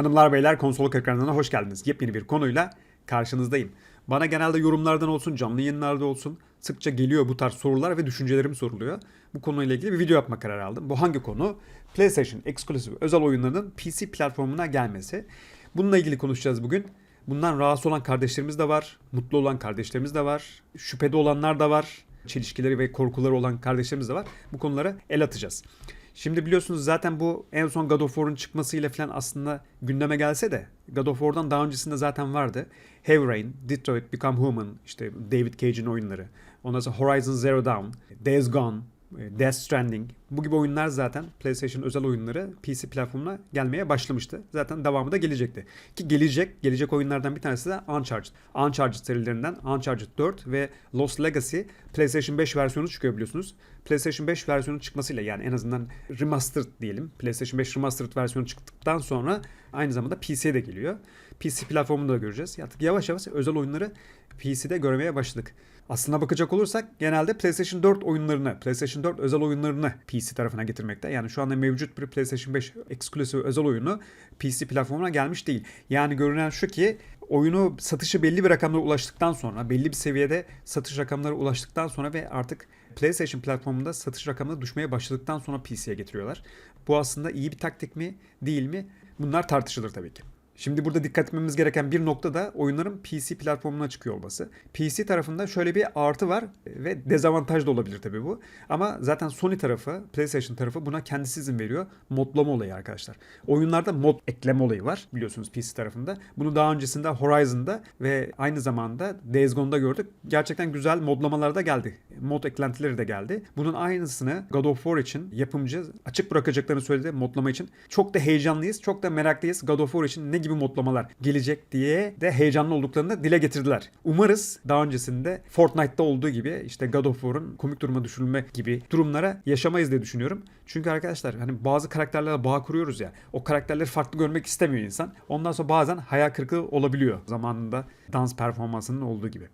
Hanımlar beyler konsoluk ekranına hoş geldiniz. Yepyeni bir konuyla karşınızdayım. Bana genelde yorumlardan olsun, canlı yayınlarda olsun sıkça geliyor bu tarz sorular ve düşüncelerim soruluyor. Bu konuyla ilgili bir video yapma kararı aldım. Bu hangi konu? PlayStation Exclusive özel oyunlarının PC platformuna gelmesi. Bununla ilgili konuşacağız bugün. Bundan rahatsız olan kardeşlerimiz de var, mutlu olan kardeşlerimiz de var, şüphede olanlar da var, çelişkileri ve korkuları olan kardeşlerimiz de var. Bu konulara el atacağız. Şimdi biliyorsunuz zaten bu en son God of War'un çıkmasıyla falan aslında gündeme gelse de God of War'dan daha öncesinde zaten vardı. Heavy Rain, Detroit Become Human, işte David Cage'in oyunları. Ondan sonra Horizon Zero Dawn, Days Gone, Death Stranding bu gibi oyunlar zaten PlayStation özel oyunları PC platformuna gelmeye başlamıştı. Zaten devamı da gelecekti. Ki gelecek, gelecek oyunlardan bir tanesi de Uncharted. Uncharted serilerinden Uncharted 4 ve Lost Legacy PlayStation 5 versiyonu çıkıyor biliyorsunuz. PlayStation 5 versiyonu çıkmasıyla yani en azından remastered diyelim. PlayStation 5 remastered versiyonu çıktıktan sonra aynı zamanda PC'ye de geliyor. PC platformunda da göreceğiz. Artık yavaş yavaş özel oyunları PC'de görmeye başladık. Aslına bakacak olursak genelde PlayStation 4 oyunlarını, PlayStation 4 özel oyunlarını PC tarafına getirmekte. Yani şu anda mevcut bir PlayStation 5 eksklusif özel oyunu PC platformuna gelmiş değil. Yani görünen şu ki oyunu satışı belli bir rakamlara ulaştıktan sonra, belli bir seviyede satış rakamları ulaştıktan sonra ve artık PlayStation platformunda satış rakamları düşmeye başladıktan sonra PC'ye getiriyorlar. Bu aslında iyi bir taktik mi, değil mi? Bunlar tartışılır tabii ki. Şimdi burada dikkat etmemiz gereken bir nokta da oyunların PC platformuna çıkıyor olması. PC tarafında şöyle bir artı var ve dezavantaj da olabilir tabii bu. Ama zaten Sony tarafı, PlayStation tarafı buna kendisi izin veriyor. Modlama olayı arkadaşlar. Oyunlarda mod ekleme olayı var biliyorsunuz PC tarafında. Bunu daha öncesinde Horizon'da ve aynı zamanda Days Gone'da gördük. Gerçekten güzel modlamalar da geldi. Mod eklentileri de geldi. Bunun aynısını God of War için yapımcı açık bırakacaklarını söyledi modlama için. Çok da heyecanlıyız, çok da meraklıyız. God of War için ne gibi modlamalar gelecek diye de heyecanlı olduklarını dile getirdiler. Umarız daha öncesinde Fortnite'da olduğu gibi işte God of War'un komik duruma düşürülme gibi durumlara yaşamayız diye düşünüyorum. Çünkü arkadaşlar hani bazı karakterlerle bağ kuruyoruz ya. O karakterleri farklı görmek istemiyor insan. Ondan sonra bazen hayal kırıklığı olabiliyor zamanında dans performansının olduğu gibi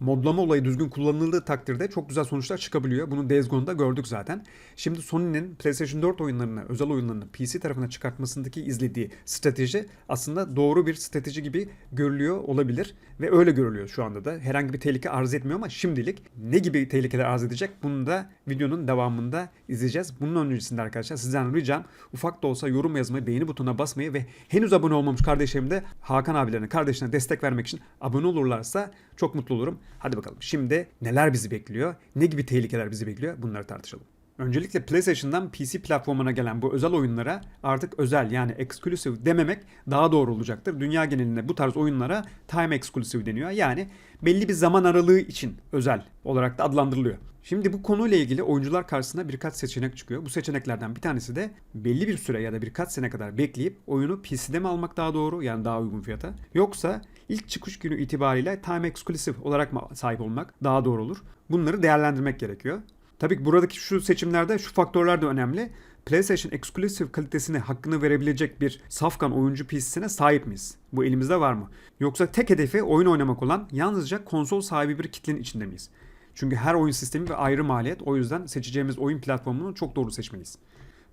modlama olayı düzgün kullanıldığı takdirde çok güzel sonuçlar çıkabiliyor. Bunu Days Gone'da gördük zaten. Şimdi Sony'nin PlayStation 4 oyunlarını, özel oyunlarını PC tarafına çıkartmasındaki izlediği strateji aslında doğru bir strateji gibi görülüyor olabilir. Ve öyle görülüyor şu anda da. Herhangi bir tehlike arz etmiyor ama şimdilik ne gibi tehlikeler arz edecek bunu da videonun devamında izleyeceğiz. Bunun öncesinde arkadaşlar sizden ricam ufak da olsa yorum yazmayı, beğeni butonuna basmayı ve henüz abone olmamış kardeşlerim de Hakan abilerine, kardeşine destek vermek için abone olurlarsa çok mutlu olurum. Hadi bakalım şimdi neler bizi bekliyor? Ne gibi tehlikeler bizi bekliyor? Bunları tartışalım. Öncelikle PlayStation'dan PC platformuna gelen bu özel oyunlara artık özel yani exclusive dememek daha doğru olacaktır. Dünya genelinde bu tarz oyunlara time exclusive deniyor. Yani belli bir zaman aralığı için özel olarak da adlandırılıyor. Şimdi bu konuyla ilgili oyuncular karşısına birkaç seçenek çıkıyor. Bu seçeneklerden bir tanesi de belli bir süre ya da birkaç sene kadar bekleyip oyunu PC'de mi almak daha doğru yani daha uygun fiyata yoksa ilk çıkış günü itibariyle time exclusive olarak mı sahip olmak daha doğru olur? Bunları değerlendirmek gerekiyor. Tabii ki buradaki şu seçimlerde şu faktörler de önemli. PlayStation Exclusive kalitesine hakkını verebilecek bir safkan oyuncu PC'sine sahip miyiz? Bu elimizde var mı? Yoksa tek hedefi oyun oynamak olan yalnızca konsol sahibi bir kitlenin içinde miyiz? Çünkü her oyun sistemi ve ayrı maliyet. O yüzden seçeceğimiz oyun platformunu çok doğru seçmeliyiz.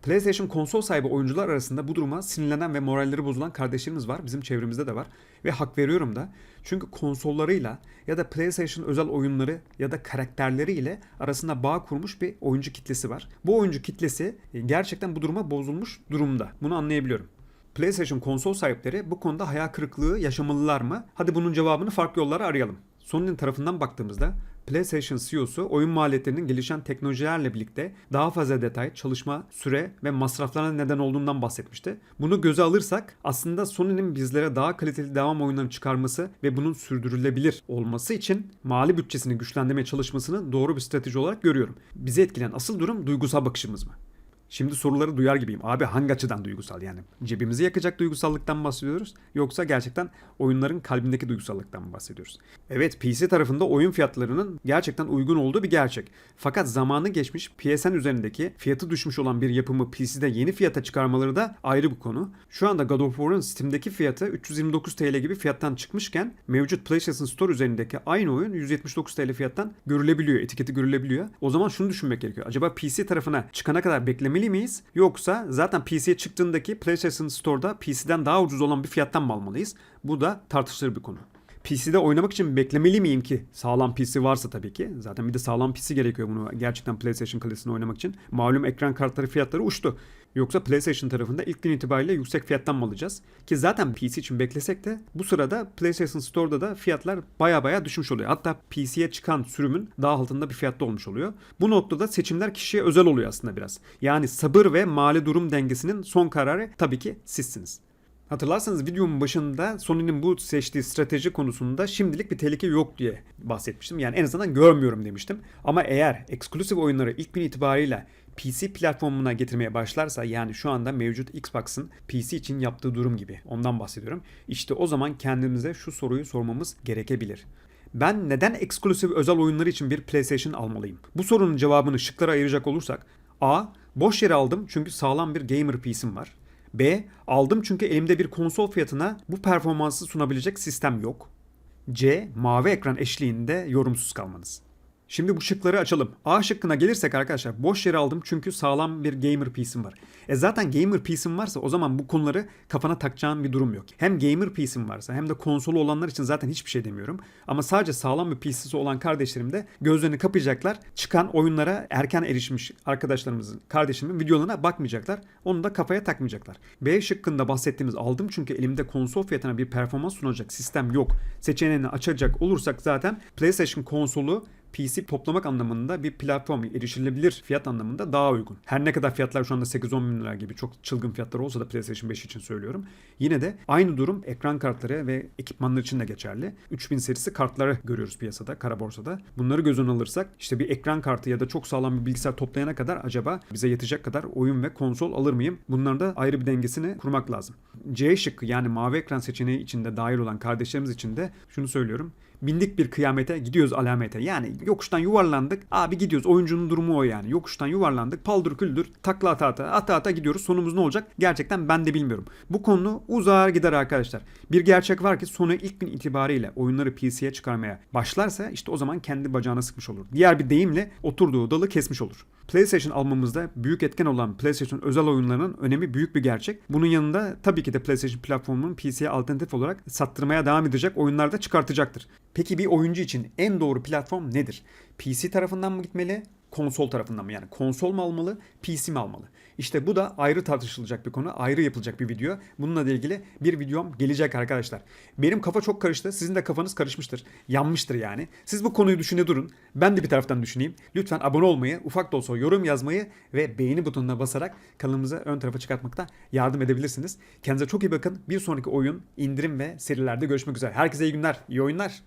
PlayStation konsol sahibi oyuncular arasında bu duruma sinirlenen ve moralleri bozulan kardeşlerimiz var. Bizim çevremizde de var. Ve hak veriyorum da. Çünkü konsollarıyla ya da PlayStation özel oyunları ya da karakterleriyle arasında bağ kurmuş bir oyuncu kitlesi var. Bu oyuncu kitlesi gerçekten bu duruma bozulmuş durumda. Bunu anlayabiliyorum. PlayStation konsol sahipleri bu konuda hayal kırıklığı yaşamalılar mı? Hadi bunun cevabını farklı yollara arayalım. Sony'nin tarafından baktığımızda PlayStation CEO'su oyun maliyetlerinin gelişen teknolojilerle birlikte daha fazla detay, çalışma, süre ve masraflarına neden olduğundan bahsetmişti. Bunu göze alırsak aslında Sony'nin bizlere daha kaliteli devam oyunlarını çıkarması ve bunun sürdürülebilir olması için mali bütçesini güçlendirmeye çalışmasını doğru bir strateji olarak görüyorum. Bizi etkileyen asıl durum duygusal bakışımız mı? Şimdi soruları duyar gibiyim. Abi hangi açıdan duygusal yani? Cebimizi yakacak duygusallıktan mı bahsediyoruz? Yoksa gerçekten oyunların kalbindeki duygusallıktan mı bahsediyoruz? Evet PC tarafında oyun fiyatlarının gerçekten uygun olduğu bir gerçek. Fakat zamanı geçmiş PSN üzerindeki fiyatı düşmüş olan bir yapımı PC'de yeni fiyata çıkarmaları da ayrı bir konu. Şu anda God of War'ın Steam'deki fiyatı 329 TL gibi fiyattan çıkmışken mevcut PlayStation Store üzerindeki aynı oyun 179 TL fiyattan görülebiliyor. Etiketi görülebiliyor. O zaman şunu düşünmek gerekiyor. Acaba PC tarafına çıkana kadar beklemeli beklemeli miyiz? Yoksa zaten PC'ye çıktığındaki PlayStation Store'da PC'den daha ucuz olan bir fiyattan mı almalıyız? Bu da tartışılır bir konu. PC'de oynamak için beklemeli miyim ki? Sağlam PC varsa tabii ki. Zaten bir de sağlam PC gerekiyor bunu gerçekten PlayStation kalitesinde oynamak için. Malum ekran kartları fiyatları uçtu. Yoksa PlayStation tarafında ilk gün itibariyle yüksek fiyattan mı alacağız? Ki zaten PC için beklesek de bu sırada PlayStation Store'da da fiyatlar baya baya düşmüş oluyor. Hatta PC'ye çıkan sürümün daha altında bir fiyatta olmuş oluyor. Bu noktada seçimler kişiye özel oluyor aslında biraz. Yani sabır ve mali durum dengesinin son kararı tabii ki sizsiniz. Hatırlarsanız videomun başında Sony'nin bu seçtiği strateji konusunda şimdilik bir tehlike yok diye bahsetmiştim. Yani en azından görmüyorum demiştim. Ama eğer eksklusif oyunları ilk gün itibariyle PC platformuna getirmeye başlarsa yani şu anda mevcut Xbox'ın PC için yaptığı durum gibi ondan bahsediyorum. İşte o zaman kendimize şu soruyu sormamız gerekebilir. Ben neden eksklusif özel oyunları için bir PlayStation almalıyım? Bu sorunun cevabını şıklara ayıracak olursak A. Boş yere aldım çünkü sağlam bir gamer PC'm var. B. Aldım çünkü elimde bir konsol fiyatına bu performansı sunabilecek sistem yok. C. Mavi ekran eşliğinde yorumsuz kalmanız. Şimdi bu şıkları açalım. A şıkkına gelirsek arkadaşlar boş yere aldım çünkü sağlam bir gamer PC'm var. E zaten gamer PC'm varsa o zaman bu konuları kafana takacağın bir durum yok. Hem gamer PC'm varsa hem de konsolu olanlar için zaten hiçbir şey demiyorum. Ama sadece sağlam bir PC'si olan kardeşlerim de gözlerini kapayacaklar. Çıkan oyunlara erken erişmiş arkadaşlarımızın, kardeşimin videolarına bakmayacaklar. Onu da kafaya takmayacaklar. B şıkkında bahsettiğimiz aldım çünkü elimde konsol fiyatına bir performans sunacak sistem yok. Seçeneğini açacak olursak zaten PlayStation konsolu PC toplamak anlamında bir platform erişilebilir fiyat anlamında daha uygun. Her ne kadar fiyatlar şu anda 8-10 bin lira gibi çok çılgın fiyatlar olsa da PlayStation 5 için söylüyorum. Yine de aynı durum ekran kartları ve ekipmanlar için de geçerli. 3000 serisi kartları görüyoruz piyasada, kara borsada. Bunları göz önüne alırsak işte bir ekran kartı ya da çok sağlam bir bilgisayar toplayana kadar acaba bize yetecek kadar oyun ve konsol alır mıyım? Bunların da ayrı bir dengesini kurmak lazım. C şıkkı yani mavi ekran seçeneği içinde dahil olan kardeşlerimiz için de şunu söylüyorum bindik bir kıyamete gidiyoruz alamete. Yani yokuştan yuvarlandık. Abi gidiyoruz. Oyuncunun durumu o yani. Yokuştan yuvarlandık. Paldır küldür. Takla ata ata. Ata ata gidiyoruz. Sonumuz ne olacak? Gerçekten ben de bilmiyorum. Bu konu uzar gider arkadaşlar. Bir gerçek var ki Sony ilk gün itibariyle oyunları PC'ye çıkarmaya başlarsa işte o zaman kendi bacağına sıkmış olur. Diğer bir deyimle oturduğu dalı kesmiş olur. PlayStation almamızda büyük etken olan PlayStation özel oyunlarının önemi büyük bir gerçek. Bunun yanında tabii ki de PlayStation platformunun PC'ye alternatif olarak sattırmaya devam edecek oyunlar da çıkartacaktır. Peki bir oyuncu için en doğru platform nedir? PC tarafından mı gitmeli? Konsol tarafından mı? Yani konsol mu almalı? PC mi almalı? İşte bu da ayrı tartışılacak bir konu. Ayrı yapılacak bir video. Bununla ilgili bir videom gelecek arkadaşlar. Benim kafa çok karıştı. Sizin de kafanız karışmıştır. Yanmıştır yani. Siz bu konuyu düşüne durun. Ben de bir taraftan düşüneyim. Lütfen abone olmayı, ufak da olsa yorum yazmayı ve beğeni butonuna basarak kanalımızı ön tarafa çıkartmakta yardım edebilirsiniz. Kendinize çok iyi bakın. Bir sonraki oyun, indirim ve serilerde görüşmek üzere. Herkese iyi günler, iyi oyunlar.